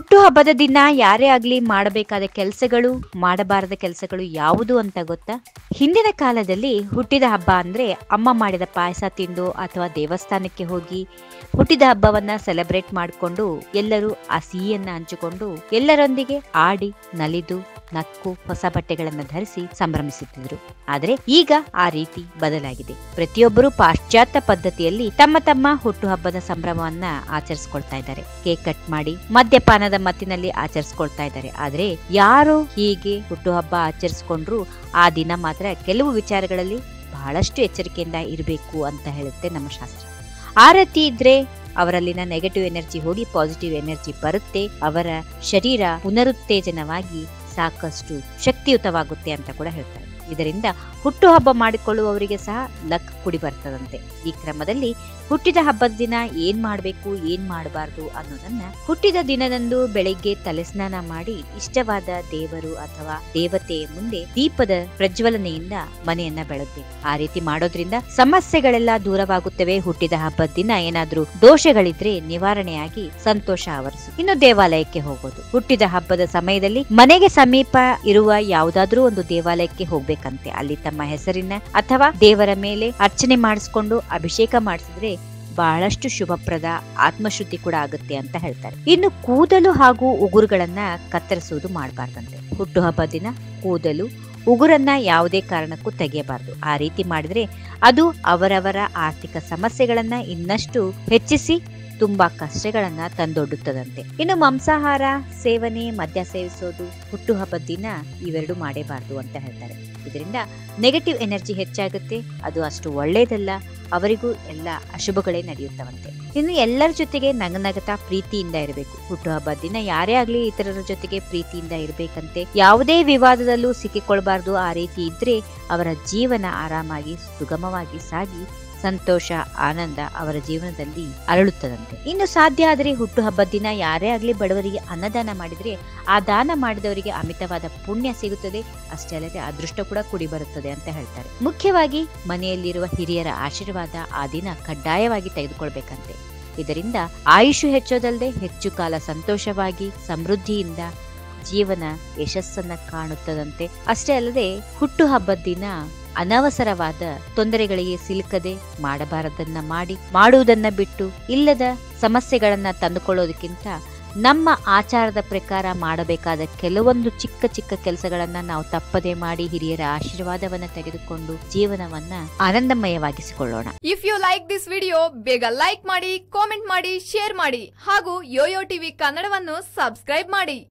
ಹುಟ್ಟುಹಬ್ಬದ ದಿನ ಯಾರೇ ಆಗ್ಲಿ ಮಾಡಬೇಕಾದ ಕೆಲಸಗಳು, ಮಾಡಬಾರದ ಕೆಲಸಗಳು ಯಾವುದು ಅಂತ ಗೊತ್ತಾ? ಹಿಂದಿನ ಕಾಲದಲ್ಲಿ ಹುಟ್ಟಿದ ಹಬ್ಬ ಅಂದ್ರೆ ಅಮ್ಮ ಮಾಡಿದ ಪಾಯಸ ತಿಂದು ಅಥವಾ ದೇವಸ್ಥಾನಕ್ಕೆ ಹೋಗಿ ಹುಟ್ಟಿದ ಹಬ್ಬವನ್ನ ಸೆಲೆಬ್ರೇಟ್ ಮಾಡಿಕೊಂಡು ಎಲ್ಲರೂ ಆ ಸಿಹಿಯನ್ನ ಹಂಚಿಕೊಂಡು ಎಲ್ಲರೊಂದಿಗೆ ಆಡಿ, ನಲಿದು ನಕ್ಕು ಹೊಸ ಬಟ್ಟೆಗಳನ್ನು ಧರಿಸಿ ಸಂಭ್ರಮಿಸುತ್ತಿದ್ದರು. ಆದರೆ ಈಗ ಆ ರೀತಿ ಬದಲಾಗಿದೆ. ಪ್ರತಿಯೊಬ್ಬರು ಪಾಶ್ಚಾತ್ಯ ಪದ್ಧತಿಯಲ್ಲಿ ತಮ್ಮ ತಮ್ಮ ಹುಟ್ಟುಹಬ್ಬದ ಸಂಭ್ರಮವನ್ನ ಆಚರಿಸಿಕೊಳ್ತಾ ಇದ್ದಾರೆ. ಕೇಕ್ ಕಟ್ ಮಾಡಿ ಮದ್ಯಪಾನದ ಮತ್ತಿನಲ್ಲಿ ಆಚರಿಸಿಕೊಳ್ತಾ ಇದ್ದಾರೆ. ಆದರೆ ಯಾರು ಹೀಗೆ ಹುಟ್ಟುಹಬ್ಬ ಆಚರಿಸಿಕೊಂಡ್ರು ಆ ದಿನ ಮಾತ್ರ ಕೆಲವು ವಿಚಾರಗಳಲ್ಲಿ ಬಹಳಷ್ಟು ಎಚ್ಚರಿಕೆಯಿಂದ ಇರಬೇಕು ಅಂತ ಹೇಳುತ್ತೆ ನಮ್ಮ ಶಾಸ್ತ್ರ. ಆರತಿ ರೀತಿ ಇದ್ರೆ ಅವರಲ್ಲಿನ ನೆಗೆಟಿವ್ ಎನರ್ಜಿ ಹೋಗಿ ಪಾಸಿಟಿವ್ ಎನರ್ಜಿ ಬರುತ್ತೆ. ಅವರ ಶರೀರ ಪುನರುತ್ತೇಜನವಾಗಿ ಸಾಕಷ್ಟು ಶಕ್ತಿಯುತವಾಗುತ್ತೆ ಅಂತ ಕೂಡ ಹೇಳ್ತಾರೆ. ಇದರಿಂದ ಹುಟ್ಟುಹಬ್ಬ ಮಾಡಿಕೊಳ್ಳುವವರಿಗೆ ಸಹ ಲಕ್ ಕುಡಿ ಬರ್ತದಂತೆ. ಈ ಕ್ರಮದಲ್ಲಿ ಹುಟ್ಟಿದ ಹಬ್ಬದ ದಿನ ಏನ್ ಮಾಡಬೇಕು, ಏನ್ ಮಾಡಬಾರ್ದು ಅನ್ನೋದನ್ನ ಹುಟ್ಟಿದ ದಿನದಂದು ಬೆಳಿಗ್ಗೆ ತಲೆಸ್ನಾನ ಮಾಡಿ ಇಷ್ಟವಾದ ದೇವರು ಅಥವಾ ದೇವತೆಯ ಮುಂದೆ ದೀಪದ ಪ್ರಜ್ವಲನೆಯಿಂದ ಮನೆಯನ್ನ ಬೆಳಗ್ಬೇಕು. ಆ ರೀತಿ ಮಾಡೋದ್ರಿಂದ ಸಮಸ್ಯೆಗಳೆಲ್ಲ ದೂರವಾಗುತ್ತವೆ. ಹುಟ್ಟಿದ ಹಬ್ಬದ ದಿನ ಏನಾದ್ರೂ ದೋಷಗಳಿದ್ರೆ ನಿವಾರಣೆಯಾಗಿ ಸಂತೋಷ ಆವರಿಸು. ಇನ್ನು ದೇವಾಲಯಕ್ಕೆ ಹೋಗೋದು ಹುಟ್ಟಿದ ಹಬ್ಬದ ಸಮಯದಲ್ಲಿ ಮನೆಗೆ ಸಮೀಪ ಇರುವ ಯಾವುದಾದ್ರೂ ಒಂದು ದೇವಾಲಯಕ್ಕೆ ಹೋಗ್ಬೇಕಂತೆ ಅಲ್ಲಿ ತಮ್ಮ ಹೆಸರಿನ ಅಥವಾ ದೇವರ ಮೇಲೆ ಅರ್ಚನೆ ಮಾಡಿಸಿಕೊಂಡು ಅಭಿಷೇಕ ಮಾಡಿಸಿದ್ರೆ ಬಹಳಷ್ಟು ಶುಭಪ್ರದ ಆತ್ಮಶುದ್ಧಿ ಕೂಡ ಆಗುತ್ತೆ ಅಂತ ಹೇಳ್ತಾರೆ. ಇನ್ನು ಕೂದಲು ಹಾಗೂ ಉಗುರುಗಳನ್ನ ಕತ್ತರಿಸುವುದು ಮಾಡಬಾರ್ದಂತೆ. ಹುಟ್ಟುಹಬ್ಬ ದಿನ ಕೂದಲು, ಉಗುರನ್ನ ಯಾವುದೇ ಕಾರಣಕ್ಕೂ ತೆಗೆಯಬಾರದು. ಆ ರೀತಿ ಮಾಡಿದ್ರೆ ಅದು ಅವರವರ ಆರ್ಥಿಕ ಸಮಸ್ಯೆಗಳನ್ನ ಇನ್ನಷ್ಟು ಹೆಚ್ಚಿಸಿ ತುಂಬಾ ಕಷ್ಟಗಳನ್ನ ತಂದೊಡ್ಡುತ್ತದಂತೆ. ಇನ್ನು ಮಾಂಸಾಹಾರ, ಸೇವನೆ, ಮದ್ಯ ಸೇವಿಸೋದು ಹುಟ್ಟುಹಬ್ಬದ ದಿನ ಇವೆರಡು ಮಾಡೇಬಾರದು ಅಂತ ಹೇಳ್ತಾರೆ. ಇದರಿಂದ ನೆಗೆಟಿವ್ ಎನರ್ಜಿ ಹೆಚ್ಚಾಗುತ್ತೆ, ಅದು ಅಷ್ಟು ಒಳ್ಳೇದಲ್ಲ, ಅವರಿಗೂ ಎಲ್ಲ ಅಶುಭಗಳೇ ನಡೆಯುತ್ತವಂತೆ. ಇನ್ನು ಎಲ್ಲರ ಜೊತೆಗೆ ನಗನಗತ ಪ್ರೀತಿಯಿಂದ ಇರಬೇಕು. ಹುಟ್ಟುಹಬ್ಬದ ದಿನ ಯಾರೇ ಆಗ್ಲಿ ಇತರರ ಜೊತೆಗೆ ಪ್ರೀತಿಯಿಂದ ಇರಬೇಕಂತೆ. ಯಾವುದೇ ವಿವಾದದಲ್ಲೂ ಸಿಕ್ಕಿಕೊಳ್ಬಾರ್ದು ಆ ರೀತಿ ಇದ್ರೆ ಅವರ ಜೀವನ ಆರಾಮಾಗಿ, ಸುಗಮವಾಗಿ ಸಾಗಿ ಸಂತೋಷ, ಆನಂದ ಅವರ ಜೀವನದಲ್ಲಿ ಅರಳುತ್ತದಂತೆ. ಇನ್ನು ಸಾಧ್ಯ ಆದರೆ ಹುಟ್ಟುಹಬ್ಬದ ದಿನ ಯಾರೇ ಆಗಲಿ ಬಡವರಿಗೆ ಅನ್ನದಾನ ಮಾಡಿದ್ರೆ ಆ ದಾನ ಮಾಡಿದವರಿಗೆ ಅಮಿತವಾದ ಪುಣ್ಯ ಸಿಗುತ್ತದೆ. ಅಷ್ಟೇ ಅಲ್ಲದೆ ಅದೃಷ್ಟ ಕೂಡ ಕುಡಿ ಬರುತ್ತದೆ ಅಂತ ಹೇಳ್ತಾರೆ. ಮುಖ್ಯವಾಗಿ ಮನೆಯಲ್ಲಿರುವ ಹಿರಿಯರ ಆಶೀರ್ವಾದ ಆ ದಿನ ಕಡ್ಡಾಯವಾಗಿ ತೆಗೆದುಕೊಳ್ಬೇಕಂತೆ. ಇದರಿಂದ ಆಯುಷು ಹೆಚ್ಚೋದಲ್ಲದೆ ಹೆಚ್ಚು ಕಾಲ ಸಂತೋಷವಾಗಿ, ಸಮೃದ್ಧಿಯಿಂದ ಜೀವನ ಯಶಸ್ಸನ್ನ ಕಾಣುತ್ತದಂತೆ. ಅಷ್ಟೇ ಅಲ್ಲದೆ ಹುಟ್ಟುಹಬ್ಬದ ದಿನ ಅನವಸರವಾದ ತೊಂದರೆಗಳಿಗೆ ಸಿಲುಕದೆ ಮಾಡಬಾರದನ್ನ ಮಾಡಿ, ಮಾಡುವುದನ್ನ ಬಿಟ್ಟು ಇಲ್ಲದ ಸಮಸ್ಯೆಗಳನ್ನ ತಂದುಕೊಳ್ಳೋದಕ್ಕಿಂತ ನಮ್ಮ ಆಚಾರದ ಪ್ರಕಾರ ಮಾಡಬೇಕಾದ ಕೆಲವೊಂದು ಚಿಕ್ಕ ಚಿಕ್ಕ ಕೆಲಸಗಳನ್ನ ನಾವು ತಪ್ಪದೆ ಮಾಡಿ ಹಿರಿಯರ ಆಶೀರ್ವಾದವನ್ನ ತೆಗೆದುಕೊಂಡು ಜೀವನವನ್ನ ಆನಂದಮಯವಾಗಿಸಿಕೊಳ್ಳೋಣ. If you like this video ಬೇಗ ಲೈಕ್ ಮಾಡಿ ಕಾಮೆಂಟ್ ಮಾಡಿ ಶೇರ್ ಮಾಡಿ ಹಾಗೂ ಯೋಯೋ ಟಿವಿ ಕನ್ನಡವನ್ನು ಸಬ್ಸ್ಕ್ರೈಬ್ ಮಾಡಿ.